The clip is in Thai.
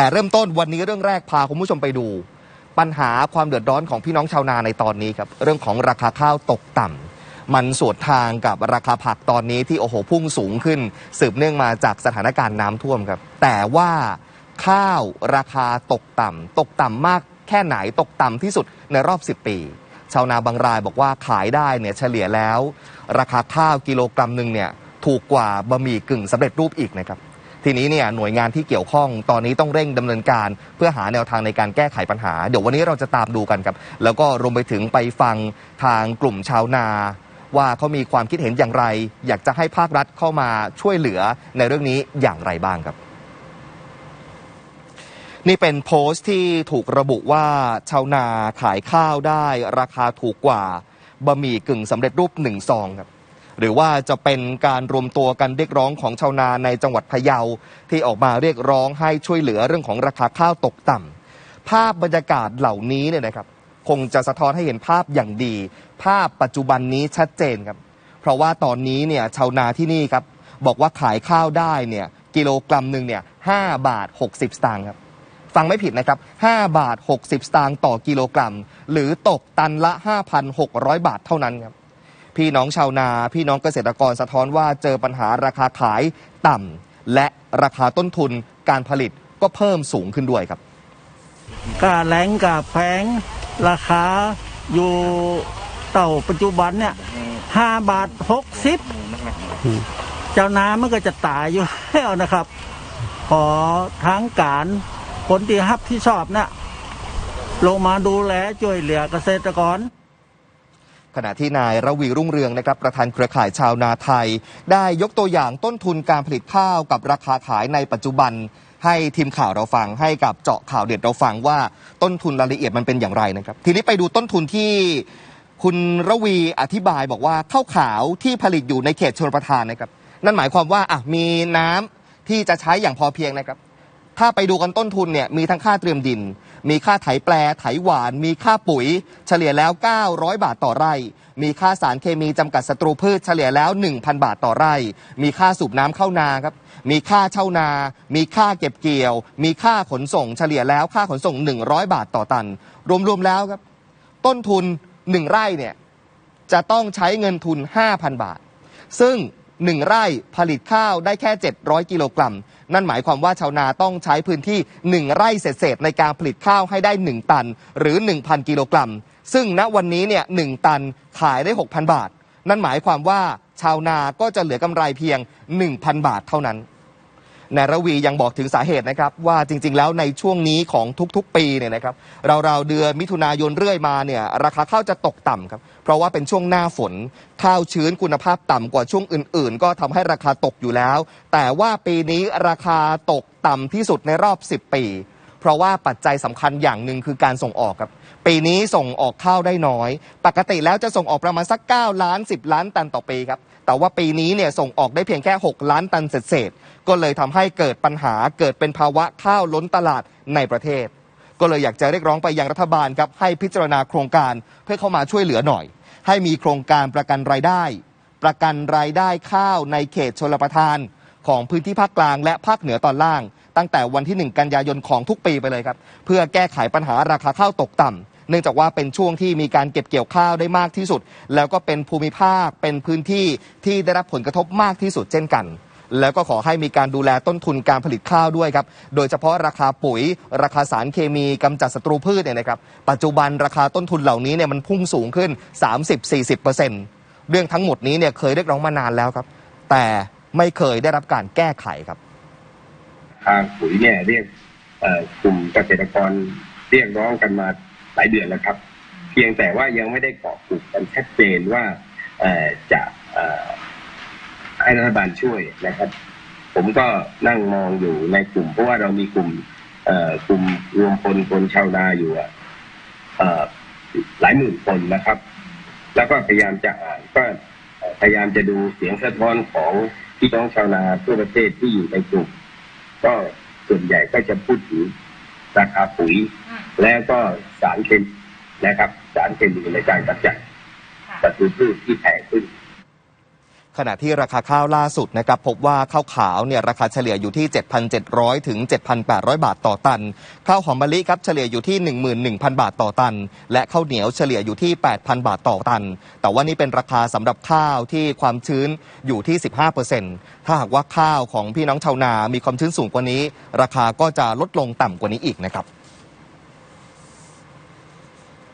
แต่เริ่มต้นวันนี้เรื่องแรกพาคุณผู้ชมไปดู ปัญหาความเดือดร้อนของพี่น้องชาวนาในตอนนี้ครับเรื่องของราคาข้าวตกต่ำมันสวนทางกับราคาผักตอนนี้ที่โอ้โหพุ่งสูงขึ้น สืบเนื่องมาจากสถานการณ์น้ำท่วมครับ แต่ว่าข้าวราคาตกต่ำตกต่ำมากแค่ไหนตกต่ำที่สุดในรอบ 10 ปี ชาวนาบางรายบอกว่าขายได้เนี่ยเฉลี่ยแล้ว ราคาข้าวกิโลกรัมหนึ่งเนี่ยถูกกว่าบะหมี่กึ่งสำเร็จรูปอีกนะครับ ทีนี้เนี่ยหน่วยงานที่เกี่ยวข้องตอนนี้ต้องเร่งดำเนินการ เพื่อหาแนวทางในการแก้ไขปัญหา เดี๋ยววันนี้เราจะตามดูกันครับ แล้วก็รวมไปถึงไปฟังทางกลุ่มชาวนา ว่าเขามีความคิดเห็นอย่างไร อยากจะให้ภาครัฐเข้ามาช่วยเหลือในเรื่องนี้อย่างไรบ้างครับ นี่เป็นโพสต์ที่ถูกระบุว่าชาวนาขายข้าวได้ ราคาถูกกว่าบะหมี่กึ่งสำเร็จรูปหนึ่งซองครับ หรือว่าจะเป็นการรวมตัวกันเรียกร้องของชาวนาในจังหวัดพะเยาที่ออกมาเรียกร้องให้ช่วยเหลือเรื่องของราคาข้าวตกต่ำภาพบรรยากาศเหล่านี้เนี่ยนะครับ คงจะสะท้อนให้เห็นภาพอย่างดี ภาพปัจจุบันนี้ชัดเจนครับ เพราะว่าตอนนี้เนี่ยชาวนาที่นี่ครับบอกว่าขายข้าวได้เนี่ยกิโลกรัมหนึ่งเนี่ยห้าบาท60สตางค์ครับฟังไม่ผิดนะครับ 5 บาท 60 สตางค์ต่อกิโลกรัม หรือตกตันละ 5,600 บาทเท่านั้นครับ พี่น้องชาวนา พี่น้องเกษตรกรสะท้อนว่าเจอปัญหาราคาขายต่ำและราคาต้นทุนการผลิตก็เพิ่มสูงขึ้นด้วยครับกาแรงกับแพงราคาอยู่เต่าปัจจุบันเนี่ยห้าบาทหกสิบเจ้าน้ำมันก็จะตายอยู่แล้วนะครับ ขอทางการคนที่รับที่ชอบเนี่ยลงมาดูแลช่วยเหลือเกษตรกร ขณะที่นายระวีรุ่งเรืองนะครับประธานเครือข่ายชาวนาไทย ได้ยกตัวอย่างต้นทุนการผลิตข้าวกับราคาขายในปัจจุบัน ให้ทีมข่าวเราฟังให้กับเจาะข่าวเด็ดเราฟังว่าต้นทุนรายละเอียดมันเป็นอย่างไรนะครับ ทีนี้ไปดูต้นทุนที่คุณระวีอธิบายบอกว่าข้าวขาวที่ผลิตอยู่ในเขตชนประทานนะครับ นั่นหมายความว่าอะมีน้ำที่จะใช้อย่างพอเพียงนะครับ ถ้าไปดูกันต้นทุนเนี่ยมีทั้งค่าเตรียมดิน มีค่าไถแปลไถหวาน มีค่าปุ๋ย เฉลี่ยแล้ว 900 บาทต่อไร่ มีค่าสารเคมีจำกัดศัตรูพืชเฉลี่ยแล้ว 1,000 บาทต่อไร่ มีค่าสูบน้ำเข้านาครับมีค่าเช่านา มีค่าเก็บเกี่ยว มีค่าขนส่ง เฉลี่ยแล้วค่าขนส่ง 100 บาทต่อตัน รวมๆแล้วครับต้นทุน 1 ไร่เนี่ยจะต้องใช้เงินทุน 5,000 บาท ซึ่ง 1ไร่ผลิตข้าวได้แค่ 700 กิโลกรัม นั่นหมายความว่าชาวนาต้องใช้พื้นที่ 1 ไร่เศษๆในการผลิตข้าวให้ได้ 1 ตัน หรือ 1,000 กิโลกรัม ซึ่งณวันนี้เนี่ยหตันขายได้ 6,000 บาท นั่นหมายความว่าชาวนาก็จะเหลือกำไรเพียง 1,000 บาทเท่านั้น นายระวียังบอกถึงสาเหตุนะครับ ว่าจริง ๆ แล้วในช่วงนี้ของทุกๆ ปีเนี่ยนะครับเราวๆเดือนมิถุนายนเรื่อยมาเนี่ยราคาข้าวจะตกต่ำครับเพราะว่าเป็นช่วงหน้าฝน ข้าวชื้นคุณภาพต่ำกว่าช่วงอื่น ๆ ก็ทำให้ราคาตกอยู่แล้ว แต่ว่าปีนี้ราคาตกต่ำที่สุดในรอบ 10 ปี เพราะว่าปัจจัยสำคัญอย่างหนึ่งคือการส่งออกครับปีนี้ส่งออกข้าวได้น้อย ปกติแล้วจะส่งออกประมาณสัก 9 ล้าน 10 ล้านตันต่อปีครับ แต่ว่าปีนี้เนี่ยส่งออกได้เพียงแค่ 6 ล้านตันเศษๆก็เลยทำให้เกิดปัญหาเกิดเป็นภาวะข้าวล้นตลาดในประเทศ ก็เลยอยากจะเรียกร้องไปยังรัฐบาลครับให้พิจารณาโครงการเพื่อเข้ามาช่วยเหลือหน่อย ให้มีโครงการประกันรายได้ ประกันรายได้ข้าวในเขตชลประทานของพื้นที่ภาคกลางและภาคเหนือตอนล่าง ตั้งแต่วันที่ 1 กันยายนของทุกปีไปเลยครับ เพื่อแก้ไขปัญหาราคาข้าวตกต่ำเนื่องจากว่าเป็นช่วงที่มีการเก็บเกี่ยวข้าวได้มากที่สุด แล้วก็เป็นภูมิภาคเป็นพื้นที่ที่ได้รับผลกระทบมากที่สุดเช่นกันแล้วก็ขอให้มีการดูแลต้นทุนการผลิตข้าวด้วยครับ โดยเฉพาะราคาปุ๋ย ราคาสารเคมีกำจัดศัตรูพืชเนี่ยนะครับ ปัจจุบันราคาต้นทุนเหล่านี้เนี่ยมันพุ่งสูงขึ้น 30-40%เรื่องทั้งหมดนี้เนี่ยเคยเรียกร้องมานานแล้วครับ แต่ไม่เคยได้รับการแก้ไขครับ ทางปุ๋ยเนี่ยเรียกกลุ่มเกษตรกรเรียกร้องกันมาหลายเดือนแล้วครับ เพียงแต่ว่ายังไม่ได้เกาะกลุ่มกันชัดเจนว่าจะให้รัฐบาลช่วยนะครับ ผมก็นั่งมองอยู่ในกลุ่ม เพราะว่าเรามีกลุ่มกลุ่มรวมพลคนชาวนาอยู่หลายหมื่นคนนะครับ แล้วก็พยายามจะอ่านก็พยายามจะดูเสียงสะท้อนของพี่น้องชาวนาทั่วประเทศที่อยู่ในกลุ่ม ก็ส่วนใหญ่ก็จะพูดถึงราคาปุ๋ย และก็สารเคมีนะครับ สารเคมีในการกำจัดศัตรูพืชที่แพงขึ้น ขณะที่ราคาข้าวล่าสุดนะครับพบว่าข้าวขาวเนี่ยราคาเฉลี่ยอยู่ที่ 7,700 ถึง 7,800 บาทต่อตัน ข้าวหอมมะลิครับเฉลี่ยอยู่ที่ 11,000 บาทต่อตัน และข้าวเหนียวเฉลี่ยอยู่ที่ 8,000 บาทต่อตัน แต่ว่านี่เป็นราคาสำหรับข้าวที่ความชื้นอยู่ที่ 15%ถ้าหากว่าข้าวของพี่น้องชาวนา มีความชื้นสูงกว่านี้ ราคาก็จะลดลงต่ำกว่านี้อีกนะครับ